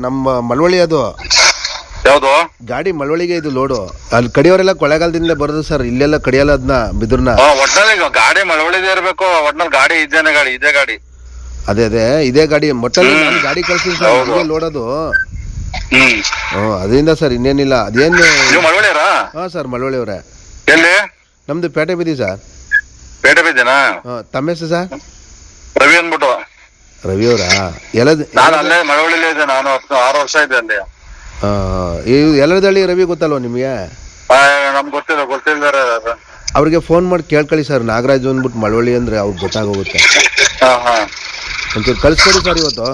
ನಮ್ಮ ಮಳವಳ್ಳಿ ಅದು. ಯಾವುದು? ಗಾಡಿ ಮಳವಳ್ಳಿಗೆ ಇದು ಲೋಡು ಅಲ್ಲಿ ಕಡಿಯೋರೆಲ್ಲ ಕೊಳ್ಳೆಗಾಲದಿಂದ ಬರೋದು ಸರ್ ಇಲ್ಲೆಲ್ಲ ಕಡಿಯಲ್ಲ ಅದನ್ನ ಬಿದ್ರನ್ನ ಒಟ್ನಲ್ಲಿ ಗಾಡಿ ಮಳವಳಿದೆ ಇರಬೇಕು ಒಟ್ನಲ್ಲಿ ಗಾಡಿ ಇದೇನೆ ಗಾಡಿ ಇದೇ ಗಾಡಿ. ಅದೇ ಅದೇ ಇದೇ ಗಾಡಿ. ಮೊಟ್ಟಲ್ಲಿ ನಾನು ಗಾಡಿ ಕಳ್ಸಿದ್ ಸರ್ ಹೌದು. ಇದೇ ಲೋಡ್ ಅದು. ಹ್ಮ್. ಹ್ಞೂ ಅದರಿಂದ ಸರ್ ಇನ್ನೇನಿಲ್ಲ. ಅದೇನು ನೀವು ಮಳವಳಿಯರಾ ಹಾಂ ಸರ್ ಮಳವಳ್ಳಿ ಅವರೇ ಎಲ್ಲಿ? ನಮ್ದು ಪೇಟೆ ಬಿದ್ದಿ ಸರ್ ಪೇಟೆ ಬಿದ್ದೇನಾ? ಹಾಂ ತಮ್ಮ ಹೆಸರು ಸರ್ ರವಿ ಅಂದ್ಬಿಟ್ಟು. ರವಿ ಅವರಾ ಎಲ್ಲದ ನಾನು ಅಲ್ಲೇ ಮಳವಳ್ಳಿಲೇ ಇದ್ದೆ ನಾನು ಹತ್ತು ಆರು ವರ್ಷ ಇದ್ದೆ ಅಲ್ಲಿ. ಎಲ್ಲದಳ್ಳಿ ರವಿ ಗೊತ್ತಲ್ವ ನಿಮಗೆ? ಗೊತ್ತಿಲ್ಲ ಗೊತ್ತಿಲ್ದಾರೆ ಅವ್ರಿಗೆ ಫೋನ್ ಮಾಡಿ ಕೇಳ್ಕೊಳ್ಳಿ ಸರ್ ನಾಗರಾಜ್ ಅಂದ್ಬಿಟ್ಟು ಮಳವಳ್ಳಿ ಅಂದ್ರೆ ಅವ್ರಿಗೆ ಗೊತ್ತಾಗೋಗುತ್ತೆ. ಹಾ ಹಾ. ಒಂಚೂರು ಕಳ್ಸ್ಕೊಡಿ ಸರ್ ಇವತ್ತು.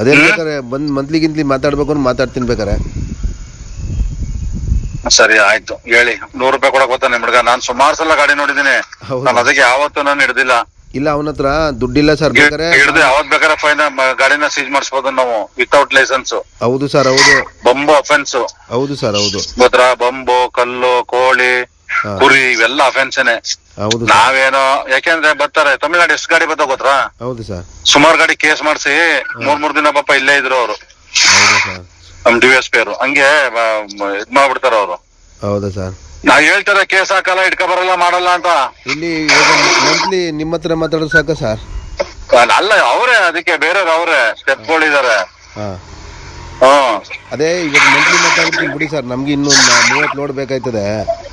ಅದೇ ಬೇಕಾರೆ ಬಂದು ಮಂತ್ಲಿ ಗಿಂತ್ಲಿ ಮಾತಾಡ್ಬೇಕು ಅಂದ್ರೆ ಮಾತಾಡ್ತೀನಿ ಬೇಕಾರೆ ಸರಿ ಆಯ್ತು. ಹೇಳಿ. ನೂರು ರೂಪಾಯಿ ಕೊಡಕ್ ಗೊತ್ತಾ ನಿಮ್ ಹುಡ್ಗ? ನಾನ್ ಸುಮಾರು ಸಲ ಗಾಡಿ ನೋಡಿದೀನಿ ನಾನು ಅದಕ್ಕೆ ಯಾವತ್ತೂ ನಾನು ಹಿಡ್ದಿಲ್ಲ. ಇಲ್ಲ ಅವನ ಹತ್ರ ದುಡ್ಡಿಲ್ಲ ಸರ್ ಬೇಕಾರೆ ಹಿಡ್ದು ಯಾವತ್ ಬೇಕಾದ್ರೆ ಫೈನ್ ಗಾಡಿನ ಸೀಜ್ ಮಾಡಿಸ್ಬೋದು ನಾವು ವಿತೌಟ್ ಲೈಸೆನ್ಸ್ ಹೌದು ಸರ್ ಹೌದು. ಬಂಬು ಅಫೆನ್ಸ್ ಹೌದು ಸರ್ ಹೌದು. ಗೊತ್ತಾ ಬಂಬು ಕಲ್ಲು ಕೋಳಿ ಹಾ. ಕುರಿ ಇವೆಲ್ಲ ಅಫೆನ್ಸ್ ಹೌದು ಸರ್ ನಾವೇನೋ ಯಾಕೆಂದ್ರೆ ಬರ್ತಾರೆ ತಮಿಳ್ನಾಡು ಎಷ್ಟು ಗಾಡಿ ಬರ್ತಾವ ಗೊತ್ತಾ? ಹೌದು ಸರ್ ಸುಮಾರು ಗಾಡಿ ಕೇಸ್ ಮಾಡಿಸಿ ಮೂರ್ ಮೂರ್ ದಿನ ಪಾಪ ಇಲ್ಲೇ ಇದ್ರು ಅವರು. ಹೌದು ಸರ್ ನಮ್ ಡಿ ಎಸ್ ಪಿ ಅವರು. ಹಂಗೆ ಮ- ಮ- ಇದ್ ಮಾಡ್ಬಿಡ್ತಾರ ಅವರು. ಹೌದಾ ಸರ್ ನಾವ್ ಹೇಳ್ತಾರೆ ಕೇಸ್ ಹಾಕಲ್ಲ ಇಟ್ಕೋ ಬರಲ್ಲ ಮಾಡಲ್ಲ ಅಂತ. ಇಲ್ಲಿ ಮಂತ್ಲಿ ನಿಮ್ಮ ಹತ್ರ ಮಾತಾಡೋದು ಸಾಕ ಸರ್ ಅಲ್ಲ- ಅವರೇ ಅದಕ್ಕೆ ಬೇರೆಯವ್ರು ಅವರೇ ಸ್ಟೆಪ್ಗಳಿದಾರೆ ಹಾ. ಹ್ಮ್ ಅದೇ ಇವಾಗ ಮಂತ್ಲಿ ಮಾತಾಡ್ತೀನಿ ಬಿಡಿ ಸರ್ ನಮ್ಗೆ ಇನ್ನೂ ಮೂವತ್ತು ಲೋಡ್ ಬೇಕಾಯ್ತದೆ.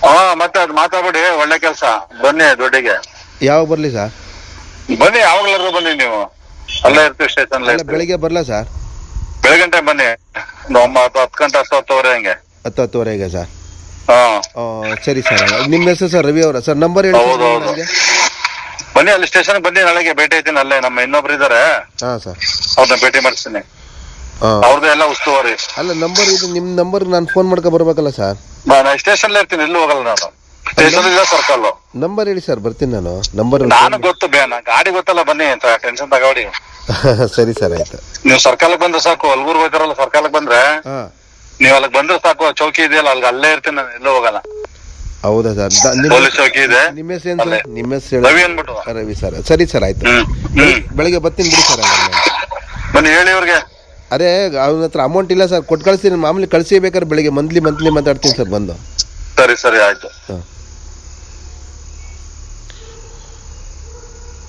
ಹಾ ಮತ್ತೆ ಅದ್ ಮಾತಾಡ್ಬಿಡಿ ಒಳ್ಳೆ ಕೆಲ್ಸ. ಬನ್ನಿ ದೊಡ್ಡಿಗೆ. ಯಾವಾಗ ಬರಲಿ ಸರ್ ಬನ್ನಿ ಯಾವಾಗ್ಲಾದ್ರು ಬನ್ನಿ ನೀವು. ಅಲ್ಲೇ ಇರ್ತೀವಿ ಸ್ಟೇಷನ್ ಅಲ್ಲ ಬೆಳಿಗ್ಗೆ ಬರಲ್ಲ ಸರ್ ಬೆಳಗ್ಗೆ ಟೈಮ್ ಬನ್ನಿ. ಒಂಬತ್ತು ಹತ್ತು ಗಂಟೆ ಹತ್ತು ಹತ್ತುವರೆ ಹಂಗೆ. ಹತ್ತು ಹತ್ತುವರೆಗೆ ಸರ್ ಹಾ ಸರಿ ಸರ್. ನಿಮ್ಮ ಹೆಸರು ಸರ್ ರವಿ ಅವರ? ಸರ್ ನಂಬರ್ ಹೇಳಿ ಹೌದು, ಹೌದು. ಬನ್ನಿ ಅಲ್ಲಿ ಸ್ಟೇಷನ್ ಬನ್ನಿ ನಾಳೆಗೆ ಭೇಟಿ ಐತೀನಿ ಅಲ್ಲೇ ನಮ್ಮ ಇನ್ನೊಬ್ರು ಇದಾರೆ. ಹಾ ಸರ್. ಅವ್ರನ್ನ ಭೇಟಿ ಮಾಡಿಸ್ತೀನಿ. ಅವ್ರದ್ದು ಎಲ್ಲ ಉಸ್ತುವಾರಿ. ಅಲ್ಲ ನಂಬರ್ ಇದು ನಿಮ್ಮ ನಂಬರ್ ನಾನು ಫೋನ್ ಮಾಡ್ಕೊ ಬರ್ಬೇಕಲ್ಲ ಸರ್? ನಾನು ಸ್ಟೇಷನ್ ಇರ್ತೀನಿ ಎಲ್ಲೂ ಹೋಗಲ್ಲ ನಾನು. ಸ್ಟೇಷನ್ ಇಲ್ಲ ಸರ್ಕಲ್ ನಂಬರ್ ಹೇಳಿ ಸರ್ ಬರ್ತೀನಿ ನಾನು. ನಂಬರ್ ನಾನು ಗೊತ್ತು ಬೇನ ಗಾಡಿ ಗೊತ್ತಲ್ಲ ಬನ್ನಿ ಅಂತ ಟೆನ್ಷನ್ ತಗೋಡಿ ಸರಿ ಸರ್ ಆಯ್ತು. ನೀವು ಸರ್ಕಲ್ ಬಂದ್ರೆ ಸಾಕು ಅಲ್ಗೂರ್ ಹೋಗ್ತಾರಲ್ಲ ಸರ್ಕಲ್ ಬಂದ್ರೆ. ಹಾಂ. ನೀವ್ ಅಲ್ಲಿಗೆ ಬಂದ್ರೆ ಸಾಕು ಚೌಕಿ ಇದೆಯಲ್ಲ ಅಲ್ಲಿ ಅಲ್ಲೇ ಇರ್ತೀನಿ ನಾನು ಎಲ್ಲೂ ಹೋಗಲ್ಲ. ಹೌದಾ ಸರ್? ಪೊಲೀಸ್ ಚೌಕಿ ಇದೆ. ನಿಮ್ಮ ಹೆಸರು ಏನು ಅಲ್ಲೇ. ಸರ್ ನಿಮ್ಮ ಹೆಸರು ರವಿ ರವಿ ಸರ್. ಸರಿ ಸರ್ ಆಯ್ತು. ಹ್ಮ್ ಹ್ಮ್. ಬೆಳಿಗ್ಗೆ ಬರ್ತೀನಿ ಬಿಡಿ ಸರ್ ನಾನು. ಬನ್ನಿ ಹೇಳಿ ಅವ್ರಿಗೆ ಅದೇ ಅವನ ಹತ್ರ ಅಮೌಂಟ್ ಇಲ್ಲ ಸರ್. ಕೊಟ್ಟು ಕಳಿಸ್ತೀನಿ. ಮಾಮೂಲಿ ಕಳಿಸಿ ಬೇಕಾದ್ರೆ ಬೆಳಿಗ್ಗೆ ಮಂತ್ಲಿ ಮಂತ್ಲಿ ಮಾತಾಡ್ತೀನಿ ಸರ್ ಬಂದು. ಸರಿ ಸರಿ ಆಯ್ತು.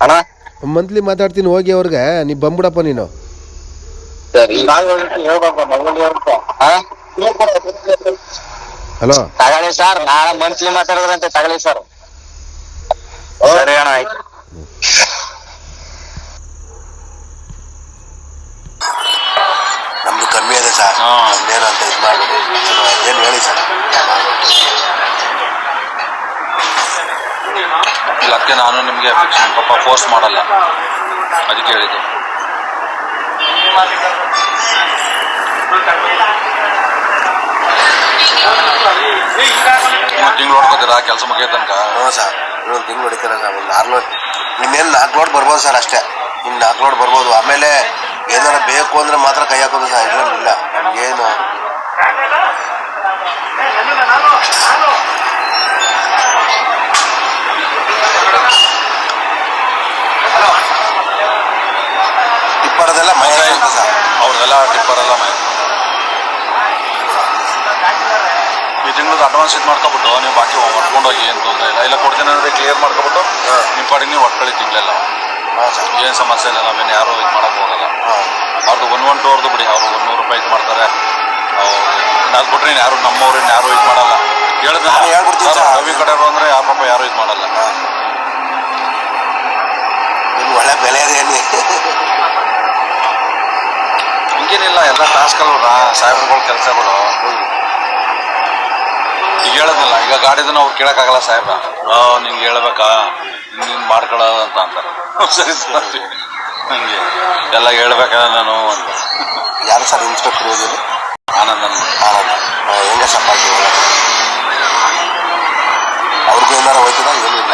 ಅಣ್ಣ? ಮಂತ್ಲಿ ಮಾತಾಡ್ತೀನಿ ಹೋಗಿ ಅವ್ರಿಗೆ. ನೀವು ಬಂದ್ಬಿಡಪ್ಪ ನೀನು. ಸರಿ. ಹೇಳ್ಬೇಕು ಹಲೋ? ತಗೊಳ್ಳಿ ಸರ್ ನಾಳೆ ಮಂತ್ಲಿ ಮಾತಾಡಿದ್ರಂತೆ ತಗೊಳ್ಳಿ ಸರ್. ಸರಿ ಅಣ್ಣ ಆಯ್ತು. ನಮ್ದು ಕಮ್ಮಿ ಇದೆ ಸರ್. ನಮ್ದೇನು ಅಂತ ಇದು ಮಾಡ್ಬಿಡಿ ಏನು ಹೇಳಿ ಸರ್? ಇಲ್ಲ ಅದಕ್ಕೆ ನಾನು ನಿಮಗೆ ಫಿಕ್ಸ್ ಪಾಪ ಫೋರ್ಸ್ ಮಾಡಲ್ಲ. ಅದಕ್ಕೆ ಹೇಳಿದ್ದು. ತಿಂಗಳು ಹೊಡ್ಕೋತೀರಾ ಕೆಲಸ ಮುಗಿಯೋ ತನಕ ಹ್ಞೂ ಸರ್ ಇನ್ನೊಂದು ತಿಂಗಳು ಹೊಡಿತಾರೆ ಸರ್ ಒಂದು ಆರು ಲೋಡ್ ಇನ್ನೇನು ನಾಲ್ಕು ಲೋಡ್ ಬರ್ಬೋದು ಸರ್ ಅಷ್ಟೇ ಇನ್ನು ನಾಲ್ಕು ಲೋಡ್ ಬರ್ಬೋದು ಆಮೇಲೆ ಏನಾರ ಬೇಕು ಅಂದ್ರೆ ಮಾತ್ರ ಕೈ ಹಾಕೋದು ಸರ್ ಇಲ್ಲ. ಇಲ್ಲ ನಮಗೇನು ಟಿಪ್ಪರದೆಲ್ಲ ಮೈಸೂರು ಸರ್. ಅವ್ರಿಗೆಲ್ಲ ಟಿಪ್ಪರ್ ಎಲ್ಲ ಮೈ ಈ ತಿಂಗಳದ್ದು ಅಡ್ವಾನ್ಸ್ ಇದು ಮಾಡ್ಕೊಬಿಟ್ಟು ನೀವು ಬಾಕಿ ಹೊಡ್ಕೊಂಡೋಗಿ ಏನು ತೊಂದರೆ ಇಲ್ಲ. ಇಲ್ಲ ಕೊಡ್ತೀನಿ ಅಂದರೆ ಕ್ಲಿಯರ್ ಮಾಡ್ಕೊಬಿಟ್ಟು ನಿಮ್ಮ ಪಾಡಿಗೆ ನೀವು ಹೊಡ್ಕೊಳ್ಳಿ ತಿಂಗಳೆಲ್ಲ. ಏನು ಸಮಸ್ಯೆ ಇಲ್ಲ ನಾವೇನು ಯಾರು ಇದು ಮಾಡೋಕೆ ಹೋಗಲ್ಲ. ಅವ್ರದ್ದು ಒನ್ ಒನ್ ಟೋರ್ದು ಬಿಡಿ ಅವರು ಒಂದು ನೂರು ರೂಪಾಯಿ ಇದು ಮಾಡ್ತಾರೆ. ಅದು ಬಿಟ್ರೆ ಇನ್ನು ಯಾರು ನಮ್ಮವ್ರು ಇನ್ನು ಯಾರು ಇದು ಮಾಡಲ್ಲ. ಹೇಳಿದ್ರೆ ನಾನು ಹೇಳ್ಬಿಡ್ತೀನಿ ಸರ್. ರವಿ ಕಡೆಯವರು ಅಂದರೆ ಯಾರು ಪಾಪ ಯಾರು ಇದು ಮಾಡಲ್ಲ. ಒಳ್ಳೆ ಬೆಲೆ ಇದೆ ಹಿಂಗೇನಿಲ್ಲ ಎಲ್ಲ ಟಾಸ್ಕಲ್ಲೂ ಸಾಹೇಬ್ರುಗಳ ಕೆಲಸಗಳು. ಈಗ ಹೇಳೋದಿಲ್ಲ ಈಗ ಗಾಡಿದನ್ನು ಅವ್ರು ಕೇಳೋಕ್ಕಾಗಲ್ಲ ಸಾಹೇಬ್ರ. ನಿಂಗೆ ಹೇಳ್ಬೇಕಾ? ನೀನು ಮಾಡ್ಕೊಳ್ಳೋದು ಅಂತ ಅಂತಾರೆ. ಸರಿ ಸರಿ. ಹಂಗೆ. ಎಲ್ಲ ಹೇಳ್ಬೇಕಾ ನಾನು ಅಂತ. ಯಾರು ಸರ್ ಇನ್ಸ್ಪೆಕ್ಟರ್ ಇದ್ದೀನಿ ಆನಂದನ್. ಆನಂದ. ಹೆಂಗ ಒಳಗೆ ಅವ್ರಿಗೂ ಏನಾರು ಹೋಯ್ತದ? ಏನಿಲ್ಲ.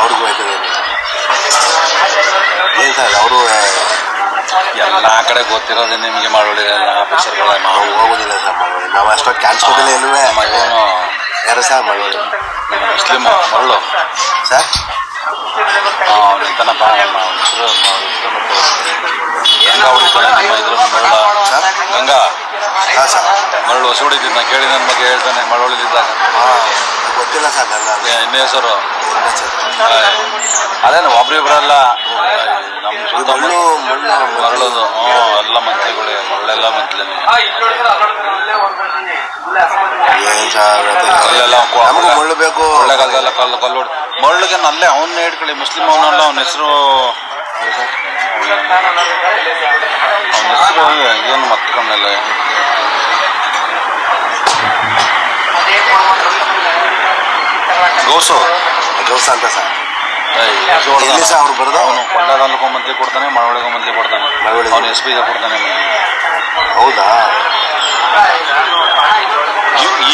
ಅವ್ರಿಗೂ ಹೋಯ್ತದ ಏನಿಲ್ಲ. ಏನು ಸರ್ ಅವರು ಎಲ್ಲ ಕಡೆ ಗೊತ್ತಿರೋದೇ ನಿಮಗೆ ಮಾಡೋಳಿದೆ ಎಲ್ಲ ಆಫೀಸರ್ಗಳೇ ನಾವು ಹೋಗೋದಿಲ್ಲ ಸರ್ ಮಾಡೋದು ನಾವು ಅಷ್ಟೊತ್ತು ಕ್ಯಾನ್ಸಲ್ ನಮ್ಮ ಇವನು ಯಾರು ಸರ್ ಮಗಳೂರು ಮುಸ್ಲಿಮ್ ಮರಳು. ಸರ್? ಅವನಿಂತನಪ್ಪ ಹೆಸರು ಗಂಗಾ ನಿಮ್ಮ ಸರ್? ಗಂಗಾ? ಹಾಂ ಸರ್. ಮರಳು ಹೊಸ ನಾನು ಕೇಳಿ ನನ್ನ ಬಗ್ಗೆ ಹೇಳ್ತಾನೆ ಮರಳು ಹೊಡಿತಿದ್ದಾಗ ಹಾಂ ಗೊತ್ತಿಲ್ಲ ಸರ್ ಇನ್ನ ಹೆಸರು. ಅದೇನು ಒಬ್ರಿಬ್ರಲ್ಲ ನಮ್ಮ ಸುತ್ತ ಮರಳದು. ಹ್ಞೂ ಎಲ್ಲ ಮಂತ್ರಿಗಳೇ ಮರಳೆಲ್ಲ ಮಂತ್ಲಿ ನಮಗೂ ಬೇಕು. ಕೊಳ್ಳೆಗಾಲದಲ್ಲ ಕಲ್ಲು ಕಲ್ಲು ಮರಳಿಗೆ ನಲ್ಲೇ ಅವನ್ನೇ ಹಿಡ್ಕೊಳ್ಳಿ ಮುಸ್ಲಿಂ ಅವನಲ್ಲ ಅವನ ಹೆಸರು ಅವನ ಹೆಸರು ಏನು ಮಕ್ಕಳನ್ನೆಲ್ಲ ಗೋಸು. ಗೋಸ ಅಂತ ಸರ್. ಎಲ್ಲಿ ಅವ್ರು ಬರೋದು? ಅವನು ಕೊಳ್ಳೆಗಾಲಕ್ಕೂ ಮಂತ್ಲಿ ಕೊಡ್ತಾನೆ ಮಳವಳಿಗೂ ಮಂತ್ಲಿ ಕೊಡ್ತಾನೆ. ಮಳವಳಿ ಅವನು ಎಸ್ ಪಿಗೆ ಕೊಡ್ತಾನೆ ಹೌದಾ?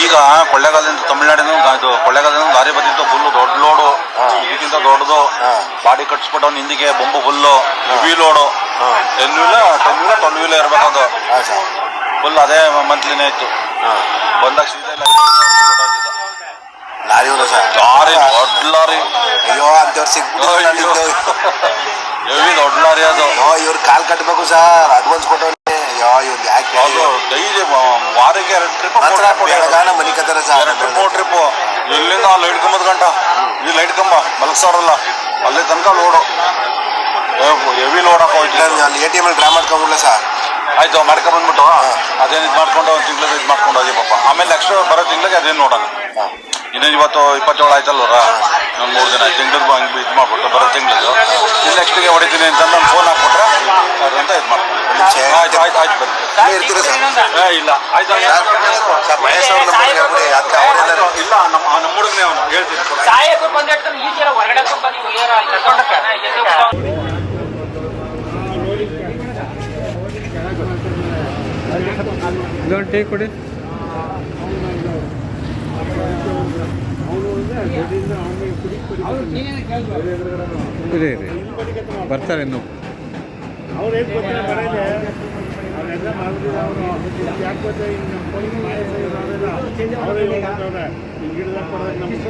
ಈಗ ಕೊಳ್ಳೆಗಾಲದಿಂದ ತಮಿಳ್ನಾಡಿನ ಇದು ಕೊಳ್ಳೆಗಾಲದಿಂದ ದಾರಿ ಬಂದಿತ್ತು ಫುಲ್ಲು ದೊಡ್ಡ ಲೋಡು. ಇದಕ್ಕಿಂತ ದೊಡ್ಡದು. ಬಾಡಿ ಕಟ್ಸ್ಬಿಟ್ಟು ಅವ್ನು ಹಿಂದಿಗೆ ಬೊಂಬು full. Heavy load. Ten wheel ten wheel twelve wheel ಇರ್ಬೇಕದು full ಅದೇ ಮಂತ್ಲಿನೇ ಇತ್ತು. ಬಂದಾಗ ಸೀದಾ ಇಲ್ಲ ಲಾರಿ ಹೋದ ಸರ್ ಲಾರಿ ಅಯ್ಯೋ ಅಂತವ್ರು ಲಾರಿ ಅದು ಅಯ್ಯೋ ಕಾಲ್ ಕಟ್ಟಬೇಕು ಸರ್ ಅಡ್ವಾನ್ಸ್ ಕೊಟ್ಟವ್ರೆ ಅಯ್ಯೋ ಇವ್ರು ಯಾಕೆ ಡೈಲಿ ವಾರಕ್ಕೆ ಎರಡು ಟ್ರಿಪ್ ಟ್ರಿಪ್ ಇಲ್ಲಿಂದ ಲೈಟ್ ಕಂಬದ ಗಂಟ ಈ ಲೈಟ್ ಕಂಬ ಮಲಗ್ಸೋರಲ್ಲ ಅಲ್ಲಿ ತನಕ ಲೋಡು ಹೆವಿ ಲೋಡ್ ಹಾಕೋ ನಾನು ಅಲ್ಲಿ ಎ ಟಿ ಎಂ ಡ್ರಾ ಮಾಡ್ಕೊಂಬಿಡ್ಲ ಸರ್ ಆಯ್ತು ಮಾಡ್ಕೊ ಬಂದ್ಬಿಟ್ಟು ಅದೇನು ಇದು ಮಾಡ್ಕೊಂಡು ಒಂದು ತಿಂಗಳಿಗೆ ಇದು ಮಾಡ್ಕೊಂಡು ಹೋಗಿ ಪಾಪ. ಆಮೇಲೆ ನೆಕ್ಸ್ಟ್ ಬರೋ ತಿಂಗಳಿಗೆ ಅದೇನು ನೋಡೋಣ. ಇನ್ನೇನು ಇವತ್ತು ಇಪ್ಪತ್ತೇಳು ಆಯ್ತಲ್ವರ ಒಂದು ಮೂರು ದಿನ ತಿಂಗಳಿಗೆ ಹಂಗೆ ಇದು ಮಾಡ್ಬಿಟ್ಟು ಬರೋ ತಿಂಗಳಿಗೆ ಇನ್ನು ನೆಕ್ಸ್ಟಿಗೆ ಹೊಡಿತೀನಿ ಅಂತ ನಾನು ಫೋನ್ ಹಾಕ್ಬಿಟ್ರೆ ಅದಂತ ಇದು ಮಾಡ್ಕೊಂಡು ಆಯ್ತು ಆಯ್ತು ಆಯ್ತು ಬನ್ನಿ. ಇಲ್ಲೇ ಇರ್ತೀರಾ ಸರ್? ಏ ಇಲ್ಲ. ಆಯ್ತು ಇಲ್ಲ ನಮ್ಮ ನಮ್ಮ ಹುಡುಗನೇ ಅವನು. ಹೇಳ್ತೀನಿ ಕೊಡು. ಸಾಯಕ್ಕೂ ಬಂದಿಟ್ಟು ಈ ತರ ಹೊರಗಡೆ ಬಂದು ಏನೋ ಅಲ್ಲಿ ಕರ್ಕೊಂಡೋಗ್ತಾರೆ. ಇದೊಂದು ಟೀ ಕೊಡಿ. ಇರಿ ಇರಿ ಬರ್ತಾರೆ ಇನ್ನು. ಅವರು ಯಾಕೆ ಗೊತ್ತಾ ಈಗ ನಮ್ಮ ಪೊಲೀಸ್ ಅವರೆಲ್ಲ ಅವರೇ ಹೋಗ್ತವ್ರೆ ಈಗ ಗಿಡದಾಗ ಕೊಡೋದಾಗ ನಮ್ಮ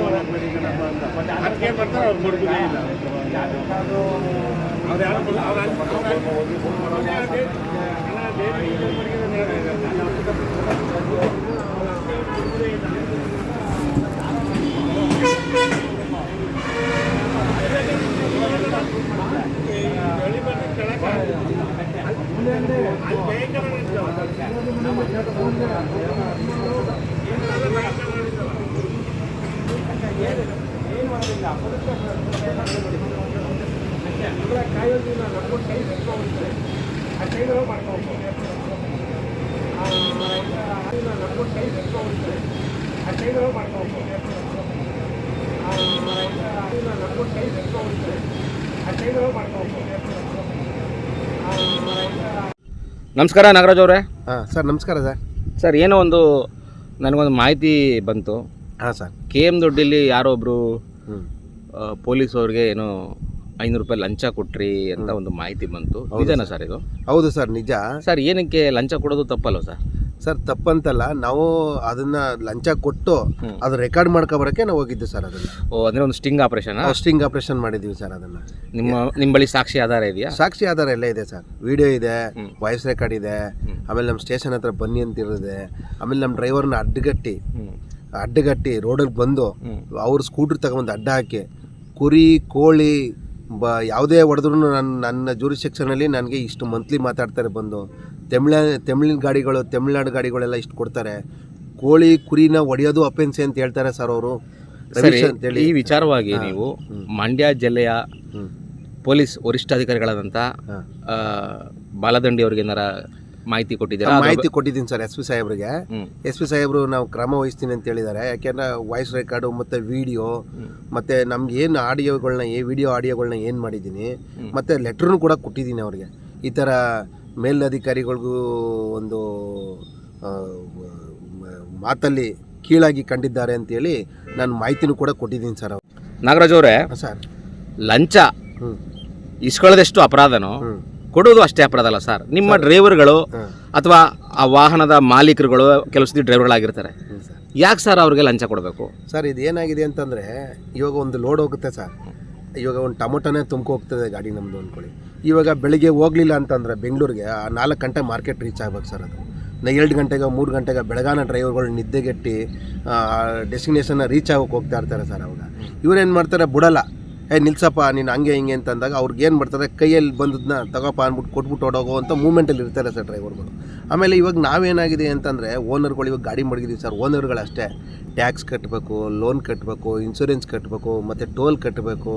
ನಮಸ್ಕಾರ ನಾಗರಾಜ್ ಅವರೇ. ಹಾಂ ಸರ್ ನಮಸ್ಕಾರ ಸರ್. ಸರ್ ಏನೋ ಒಂದು ನನಗೊಂದು ಮಾಹಿತಿ ಬಂತು. ಹಾಂ ಸರ್. ಕೆ ಎಂ ದೊಡ್ಡಿಲಿ ಯಾರೊಬ್ಬರು ಪೊಲೀಸ್ ಅವ್ರಿಗೆ ಏನೋ ಐನೂರು ರೂಪಾಯಿ ಲಂಚ ಕೊಟ್ರಿ ಅಂತ ಒಂದು ಮಾಹಿತಿ ಬಂತು. ನಿಜನಾ ಸರ್. ಇದು? ಹೌದು ಸರ್ ನಿಜ. ಸರ್ ಏನಕ್ಕೆ ಲಂಚ ಕೊಡೋದು ತಪ್ಪಲ್ಲ ಸರ್? ಸರ್ ತಪ್ಪಂತಲ್ಲ ನಾವು ಅದನ್ನ ಲಂಚ ಕೊಟ್ಟು. ಅದು ರೆಕಾರ್ಡ್ ಮಾಡ್ಕೊಬರಕ್ಕೆ ನಾವು ಹೋಗಿದ್ದು ಸರ್ ಅದನ್ನ. ಓ ಅಂದ್ರೆ ಒಂದು ಸ್ಟಿಂಗ್ ಆಪರೇಷನ್ ಸ್ಟಿಂಗ್ ಆಪರೇಷನ್ ಮಾಡಿದೀವಿ ಸರ್ ಅದನ್ನ. ನಿಮ್ಮ ನಿಮ್ಮ ಬಳಿ ಸಾಕ್ಷಿ ಆಧಾರ ಇದೆಯಾ? ಸಾಕ್ಷಿ ಆಧಾರ ಎಲ್ಲ ಇದೆ ಸರ್. ವಿಡಿಯೋ ಇದೆ. ವಾಯ್ಸ್ ರೆಕಾರ್ಡ್ ಇದೆ. ಆಮೇಲೆ ನಮ್ಮ ಸ್ಟೇಷನ್ ಹತ್ರ ಬನ್ನಿ ಅಂತ ಇರೋದೆ ಆಮೇಲೆ ನಮ್ಮ ಡ್ರೈವರ್ನ ಅಡ್ಡಗಟ್ಟಿ ಅಡ್ಡಗಟ್ಟಿ ರೋಡಲ್ಲಿ ಬಂದು ಅವ್ರ ಸ್ಕೂಟ್ರ್ ತಗೊಂಬಂದು ಅಡ್ಡ ಹಾಕಿ ಕುರಿ ಕೋಳಿ ಬ ಯಾವುದೇ ಹೊಡೆದ್ರು ನನ್ನ ನನ್ನ ಜೂರಿ ಸೆಕ್ಷನಲ್ಲಿ ನನಗೆ ಇಷ್ಟು ಮಂತ್ಲಿ ಮಾತಾಡ್ತಾರೆ ಬಂದು. ತಮಿಳ ತಮಿಳಿನ ಗಾಡಿಗಳು ತಮಿಳ್ನಾಡು ಗಾಡಿಗಳೆಲ್ಲ ಇಷ್ಟು ಕೊಡ್ತಾರೆ. ಕೋಳಿ ಕುರಿನ ಒಡೆಯೋದು ಅಪೆನ್ಸಿ ಅಂತ ಹೇಳ್ತಾರೆ ಸರ್ ಅವರು ಈ ವಿಚಾರವಾಗಿ ನೀವು ಮಂಡ್ಯ ಜಿಲ್ಲೆಯ ಪೊಲೀಸ್ ವರಿಷ್ಠಾಧಿಕಾರಿಗಳಾದಂಥ ಬಾಲದಂಡಿ ಅವ್ರಿಗೆ ಏನಾರ ಮಾಹಿತಿ ಕೊಟ್ಟಿದ್ದೀರಾ? ಮಾಹಿತಿ ಕೊಟ್ಟಿದ್ದೀನಿ ಸರ್ ಎಸ್ ಪಿ ಸಾಹೇಬ್ರಿಗೆ. ಎಸ್ ಪಿ ಸಾಹೇಬರು ನಾವು ಕ್ರಮ ವಹಿಸ್ತೀನಿ ಅಂತ ಹೇಳಿದ್ದಾರೆ. ಯಾಕೆಂದ್ರೆ ವಾಯ್ಸ್ ರೆಕಾರ್ಡು ಮತ್ತು ವಿಡಿಯೋ ಮತ್ತು ನಮ್ಗೆ ಏನು ಆಡಿಯೋಗಳನ್ನ ಏ ವಿಡಿಯೋ ಆಡಿಯೋಗಳನ್ನ ಏನು ಮಾಡಿದ್ದೀನಿ. ಮತ್ತು ಲೆಟ್ರನ್ನು ಕೂಡ ಕೊಟ್ಟಿದ್ದೀನಿ ಅವ್ರಿಗೆ. ಈ ಥರ ಮೇಲಧಿಕಾರಿಗಳಿಗೂ ಒಂದು ಮಾತಲ್ಲಿ ಕೀಳಾಗಿ ಕಂಡಿದ್ದಾರೆ ಅಂತೇಳಿ ನಾನು ಮಾಹಿತಿನೂ ಕೂಡ ಕೊಟ್ಟಿದ್ದೀನಿ ಸರ್ ನಾಗರಾಜ್ ಅವರೇ ಸರ್. ಲಂಚ ಇಸ್ಕೊಳ್ಳೋದೆಷ್ಟು ಅಪರಾಧನೋ? ಕೊಡೋದು ಅಷ್ಟೇ ಅಪರಾಧ ಅಲ್ಲ ಸರ್. ನಿಮ್ಮ ಡ್ರೈವರ್ಗಳು ಅಥವಾ ಆ ವಾಹನದ ಮಾಲೀಕರುಗಳು ಕೆಲವು ಸತಿ ಡ್ರೈವರ್ಗಳಾಗಿರ್ತಾರೆ ಯಾಕೆ ಸರ್ ಅವ್ರಿಗೆ ಲಂಚ ಕೊಡಬೇಕು? ಸರ್ ಇದು ಏನಾಗಿದೆ ಅಂತಂದರೆ ಇವಾಗ ಒಂದು ಲೋಡ್ ಹೋಗುತ್ತೆ ಸರ್. ಇವಾಗ ಒಂದು ಟೊಮೊಟೊನೇ ತುಂಬ್ಕೊ ಹೋಗ್ತದೆ ಗಾಡಿ ನಮ್ಮದು ಅಂದ್ಕೊಳ್ಳಿ ಇವಾಗ ಬೆಳಿಗ್ಗೆ ಹೋಗಲಿಲ್ಲ ಅಂತಂದರೆ ಬೆಂಗಳೂರಿಗೆ ಆ ನಾಲ್ಕು ಗಂಟೆ ಮಾರ್ಕೆಟ್ ರೀಚ್ ಆಗ್ಬೇಕು ಸರ್ ಅದು. ನಾ ಎರಡು ಗಂಟೆಗೆ ಮೂರು ಗಂಟೆಗೆ ಬೆಳಗಾನ ಡ್ರೈವರ್ಗಳು ನಿದ್ದೆಗೆಟ್ಟಿ ಡೆಸ್ಟಿನೇಷನ್ನ ರೀಚ್ ಆಗೋಕೆ ಹೋಗ್ತಾ ಇರ್ತಾರೆ ಸರ್ ಅವಾಗ. ಇವ್ರೇನು ಮಾಡ್ತಾರೆ? ಬಿಡಲ್ಲ. ಏ, ನಿಲ್ಸಪ್ಪ, ನೀನು ಹಂಗೆ ಹಿಂಗೆ ಅಂತಂದಾಗ ಅವ್ರಿಗೆ ಏನು ಮಾಡ್ತಾರೆ, ಕೈಯಲ್ಲಿ ಬಂದದನ್ನ ತಗೋಪ್ಪ ಅಂದ್ಬಿಟ್ಟು ಕೊಟ್ಬಿಟ್ಟು ಓಡೋಗೋ ಅಂತ ಮೂಮೆಂಟಲ್ಲಿ ಇರ್ತಾರೆ ಸರ್ ಡ್ರೈವರ್ಗಳು ಆಮೇಲೆ ಇವಾಗ ನಾವೇನಾಗಿದೆ ಅಂತಂದರೆ ಓನರ್ಗಳು ಇವಾಗ ಗಾಡಿ ಮಡಗಿದ್ದೀವಿ ಸರ್ ಓನರ್ಗಳು ಅಷ್ಟೇ ಟ್ಯಾಕ್ಸ್ ಕಟ್ಟಬೇಕು ಲೋನ್ ಕಟ್ಟಬೇಕು ಇನ್ಸೂರೆನ್ಸ್ ಕಟ್ಟಬೇಕು ಮತ್ತು ಟೋಲ್ ಕಟ್ಟಬೇಕು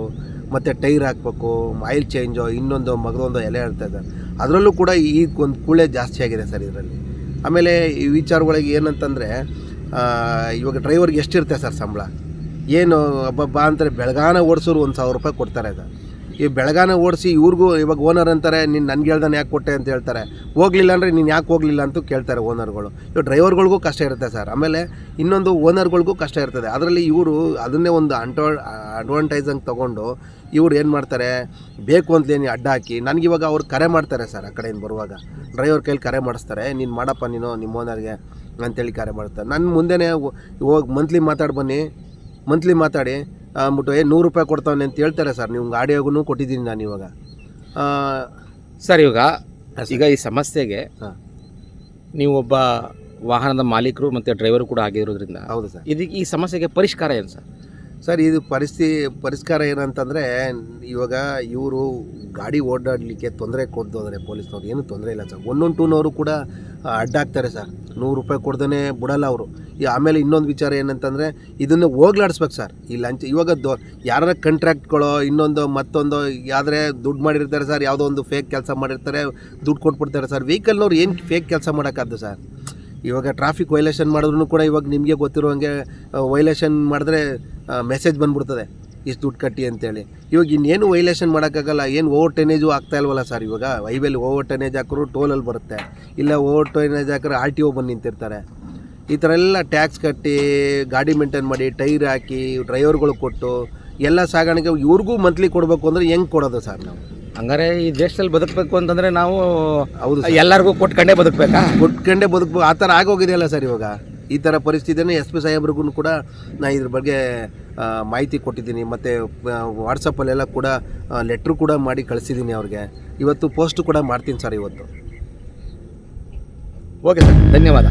ಮತ್ತು ಟೈರ್ ಹಾಕಬೇಕು ಆಯಿಲ್ ಚೇಂಜು ಇನ್ನೊಂದು ಮಗದೊಂದು ಎಲೆ ಇರ್ತದೆ ಅದರಲ್ಲೂ ಕೂಡ ಈಗ ಒಂದು ಕೂಳೆ ಜಾಸ್ತಿ ಆಗಿದೆ ಸರ್ ಇದರಲ್ಲಿ. ಆಮೇಲೆ ಈ ವಿಚಾರಗಳಿಗೆ ಏನಂತಂದರೆ ಇವಾಗ ಡ್ರೈವರ್ಗೆ ಎಷ್ಟಿರುತ್ತೆ ಸರ್ ಸಂಬಳ? ಏನು ಹಬ್ಬಬ್ಬ ಅಂತಾರೆ ಬೆಳಗಾನ ಓಡಿಸೋರು ಒಂದು ಸಾವಿರ ರೂಪಾಯಿ ಕೊಡ್ತಾರೆ ಅದು. ಈ ಬೆಳಗಾನ ಓಡಿಸಿ ಇವ್ರಿಗೂ ಇವಾಗ ಓನರ್ ಅಂತಾರೆ, ನೀನು ನನಗೆ ಹೇಳ್ದಾನೆ ಯಾಕೆ ಕೊಟ್ಟೆ ಅಂತ ಹೇಳ್ತಾರೆ. ಹೋಗ್ಲಿಲ್ಲ ಅಂದರೆ ನೀನು ಯಾಕೆ ಹೋಗಲಿಲ್ಲ ಅಂತ ಕೇಳ್ತಾರೆ ಓನರ್ಗಳು ಇವಾಗ ಡ್ರೈವರ್ಗಳಿಗೂ ಕಷ್ಟ ಇರುತ್ತೆ ಸರ್. ಆಮೇಲೆ ಇನ್ನೊಂದು ಓನರ್ಗಳಿಗೂ ಕಷ್ಟ ಇರ್ತದೆ. ಅದರಲ್ಲಿ ಇವರು ಅದನ್ನೇ ಒಂದು ಅಂಟೋ ಅಡ್ವಾಂಟೈಸ್ ಅಂತ ತೊಗೊಂಡು ಇವ್ರು ಏನು ಮಾಡ್ತಾರೆ, ಬೇಕು ಅಂತಲೇ ಅಡ್ಡ ಹಾಕಿ, ನನಗೆ ಇವಾಗ ಅವ್ರು ಕರೆ ಮಾಡ್ತಾರೆ ಸರ್ ಆ ಕಡೆಯಿಂದ ಬರುವಾಗ. ಡ್ರೈವರ್ ಕೈಲಿ ಕರೆ ಮಾಡಿಸ್ತಾರೆ, ನೀನು ಮಾಡಪ್ಪ ನೀನು, ನಿಮ್ಮ ಓನರ್ಗೆ ಅಂತೇಳಿ ಕರೆ ಮಾಡ್ತಾರೆ. ನನ್ನ ಮುಂದೆನೇ ಹೋಗಿ ಮಂತ್ಲಿ ಮಾತಾಡಿ ಬನ್ನಿ ಮಂತ್ಲಿ ಮಾತಾಡಿ. ಅಂದ್ಬಿಟ್ಟು ಏ ನೂರು ರೂಪಾಯಿ ಕೊಡ್ತಾವನೆ ಅಂತ ಹೇಳ್ತಾರೆ ಸರ್. ನೀವು ಗಾಡಿಯಾಗೂ ಕೊಟ್ಟಿದ್ದೀನಿ ನಾನು ಇವಾಗ. ಸರ್ ಇವಾಗ ಈಗ ಈ ಸಮಸ್ಯೆಗೆ ಹಾಂ. ನೀವು ಒಬ್ಬ ವಾಹನದ ಮಾಲೀಕರು ಮತ್ತು ಡ್ರೈವರು ಕೂಡ ಆಗಿರೋದ್ರಿಂದ ಹೌದು ಸರ್. ಇದಕ್ಕೆ ಈ ಸಮಸ್ಯೆಗೆ ಪರಿಷ್ಕಾರ ಏನು ಸರ್? ಸರ್, ಇದು ಪರಿಸ್ಥಿತಿ ಪರಿಷ್ಕಾರ ಏನಂತಂದರೆ, ಇವಾಗ ಇವರು ಗಾಡಿ ಓಡಾಡಲಿಕ್ಕೆ ತೊಂದರೆ ಕೊಡ್ದು ಅಂದರೆ ಪೊಲೀಸ್ನವ್ರು, ಏನೂ ತೊಂದರೆ ಇಲ್ಲ ಸರ್. ಒನ್ ಟೂನವರು ಕೂಡ ಅಡ್ಡಾಗ್ತಾರೆ ಸರ್. ನೂರು ರೂಪಾಯಿ ಕೊಡ್ದೇ ಬಿಡಲ್ಲ ಅವರು. ಈ ಆಮೇಲೆ ಇನ್ನೊಂದು ವಿಚಾರ ಏನಂತಂದರೆ, ಇದನ್ನು ಹೋಗ್ಲಾಡಿಸ್ಬೇಕು ಸರ್. ಈ ಲಂಚ, ಇವಾಗ ದೊ ಯಾರ ಕಂಟ್ರಾಕ್ಟ್ಗಳು ಇನ್ನೊಂದು ಮತ್ತೊಂದು ಆದರೆ ದುಡ್ಡು ಮಾಡಿರ್ತಾರೆ ಸರ್, ಯಾವುದೋ ಒಂದು ಫೇಕ್ ಕೆಲಸ ಮಾಡಿರ್ತಾರೆ, ದುಡ್ಡು ಕೊಟ್ಬಿಡ್ತಾರೆ ಸರ್. ವೆಹಿಕಲ್ನವ್ರು ಏನು ಫೇಕ್ ಕೆಲಸ ಮಾಡೋಕ್ಕಾದ್ದು ಸರ್? ಇವಾಗ ಟ್ರಾಫಿಕ್ ವೈಲೇಷನ್ ಮಾಡಿದ್ರು ಕೂಡ ಇವಾಗ ನಿಮಗೆ ಗೊತ್ತಿರೋ ಹಾಗೆ ವೈಲೇಷನ್ ಮಾಡಿದ್ರೆ ಮೆಸೇಜ್ ಬಂದ್ಬಿಡ್ತದೆ. ಇಷ್ಟು ದುಡ್ಡು ಕಟ್ಟಿ ಅಂತೇಳಿ. ಇವಾಗ ಇನ್ನೇನು ವೈಲೇಷನ್ ಮಾಡೋಕ್ಕಾಗಲ್ಲ. ಏನು ಓವರ್ ಟೆನೇಜು ಆಗ್ತಾ ಇಲ್ವಲ್ಲ ಸರ್ ಇವಾಗ? ಹೈವೇಲಿ ಓವರ್ ಟೆನೇಜ್ ಹಾಕಿದ್ರು ಟೋಲಲ್ಲಿ ಬರುತ್ತೆ. ಇಲ್ಲ ಓವರ್ ಟೆನೇಜ್ ಹಾಕಿದ್ರೆ ಆರ್ ಟಿ ಒ ಬಂದು ನಿಂತಿರ್ತಾರೆ. ಈ ಥರ ಎಲ್ಲ ಟ್ಯಾಕ್ಸ್ ಕಟ್ಟಿ, ಗಾಡಿ ಮೇಂಟೈನ್ ಮಾಡಿ ಟೈರ್ ಹಾಕಿ ಡ್ರೈವರ್ಗಳು ಕೊಟ್ಟು, ಎಲ್ಲ ಸಾಗಾಣಿಕೆ ಇವ್ರಿಗೂ ಮಂತ್ಲಿ ಕೊಡಬೇಕು ಅಂದರೆ ಹೆಂಗೆ ಕೊಡೋದು ಸರ್ ನಾವು? ಹಂಗಾರೆ ಈ ದೇಶದಲ್ಲಿ ಬದುಕಬೇಕು ಅಂತಂದ್ರೆ ನಾವು ಹೌದು. ಎಲ್ಲರಿಗೂ ಕೊಟ್ಕೊಂಡೇ ಬದುಕಬೇಕಾ? ಕೊಟ್ಕೊಂಡೇ ಬದುಕಬೇಕು ಆ ಥರ ಆಗೋಗಿದೆಯಲ್ಲ ಸರ್ ಇವಾಗ? ಈ ಥರ ಪರಿಸ್ಥಿತಿನೇ ಎಸ್ ಪಿ ಸಾಹೇಬ್ರಿಗೂ ಕೂಡ ನಾ ಇದ್ರ ಬಗ್ಗೆ ಮಾಹಿತಿ ಕೊಟ್ಟಿದ್ದೀನಿ. ಮತ್ತು ವಾಟ್ಸಪ್ಪಲ್ಲೆಲ್ಲ ಕೂಡ ಲೆಟ್ರು ಕೂಡ ಮಾಡಿ ಕಳಿಸಿದ್ದೀನಿ ಅವ್ರಿಗೆ. ಇವತ್ತು ಪೋಸ್ಟ್ ಕೂಡ ಮಾಡ್ತೀನಿ ಸರ್ ಇವತ್ತು. ಓಕೆ ಸರ್ ಧನ್ಯವಾದ.